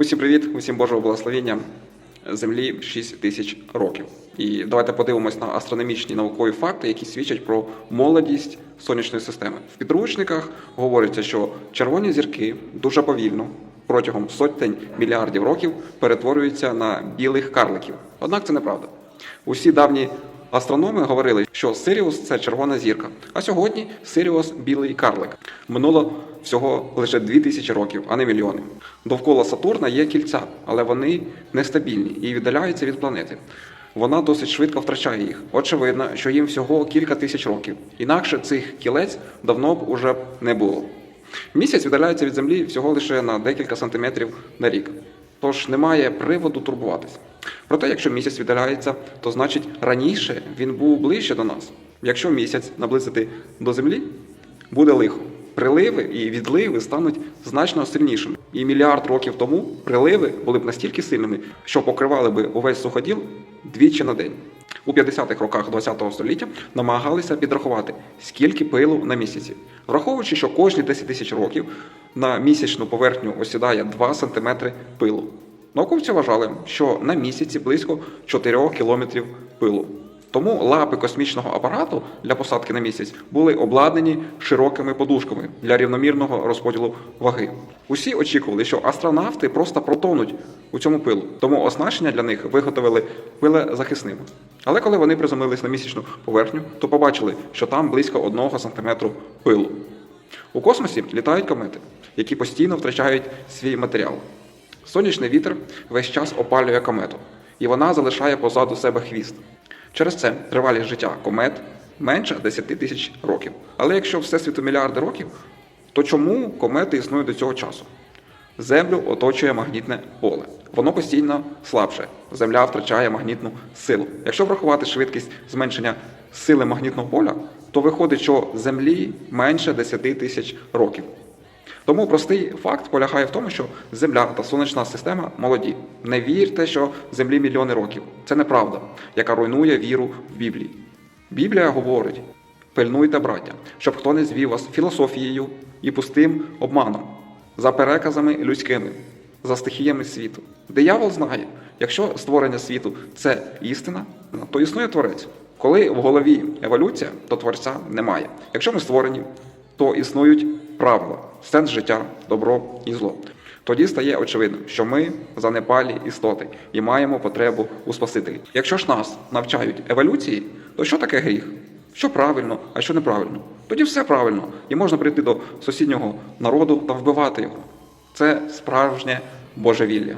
Усім привіт, усім Божого благословення. Землі 6 тисяч років. І давайте подивимось на астрономічні наукові факти, які свідчать про молодість сонячної системи. В підручниках говориться, що червоні зірки дуже повільно протягом сотень мільярдів років перетворюються на білих карликів. Однак це неправда. Усі давні астрономи говорили, що Сиріус це червона зірка, а сьогодні Сиріус білий карлик. Минуло всього лише 2000 років, а не мільйони. Довкола Сатурна є кільця, але вони нестабільні і віддаляються від планети. Вона досить швидко втрачає їх. Очевидно, що їм всього кілька тисяч років. Інакше цих кілець давно б уже не було. Місяць віддаляється від Землі всього лише на декілька сантиметрів на рік. Тож немає приводу турбуватися. Проте, якщо місяць віддаляється, то значить раніше він був ближче до нас. Якщо місяць наблизити до Землі, буде лихо. Приливи і відливи стануть значно сильнішими. І мільярд років тому приливи були б настільки сильними, що покривали би увесь суходіл двічі на день. У 50-х роках ХХ століття намагалися підрахувати, скільки пилу на місяці, враховуючи, що кожні 10 тисяч років на місячну поверхню осідає 2 см пилу. Науковці вважали, що на місяці близько 4 кілометрів пилу. Тому лапи космічного апарату для посадки на місяць були обладнані широкими подушками для рівномірного розподілу ваги. Усі очікували, що астронавти просто протонуть у цьому пилу, тому оснащення для них виготовили пилезахисним. Але коли вони приземлились на місячну поверхню, то побачили, що там близько 1 см пилу. У космосі літають комети, які постійно втрачають свій матеріал. Сонячний вітер весь час опалює комету, і вона залишає позаду себе хвіст. Через це тривалість життя комет менше 10 тисяч років. Але якщо всесвіту мільярди років, то чому комети існують до цього часу? Землю оточує магнітне поле. Воно постійно слабше. Земля втрачає магнітну силу. Якщо врахувати швидкість зменшення сили магнітного поля, то виходить, що Землі менше 10 тисяч років. Тому простий факт полягає в тому, що Земля та сонячна система молоді. Не вірте, що Землі мільйони років. Це неправда, яка руйнує віру в Біблії. Біблія говорить: пильнуйте, браття, щоб хто не звів вас філософією і пустим обманом, за переказами людськими, за стихіями світу. Диявол знає, якщо створення світу це істина, то існує творець. Коли в голові еволюція, то творця немає. Якщо ми створені, то існують правила, сенс життя, добро і зло. Тоді стає очевидним, що ми занепалі істоти і маємо потребу у Спасителі. Якщо ж нас навчають еволюції, то що таке гріх? Що правильно, а що неправильно? Тоді все правильно, і можна прийти до сусіднього народу та вбивати його. Це справжнє божевілля.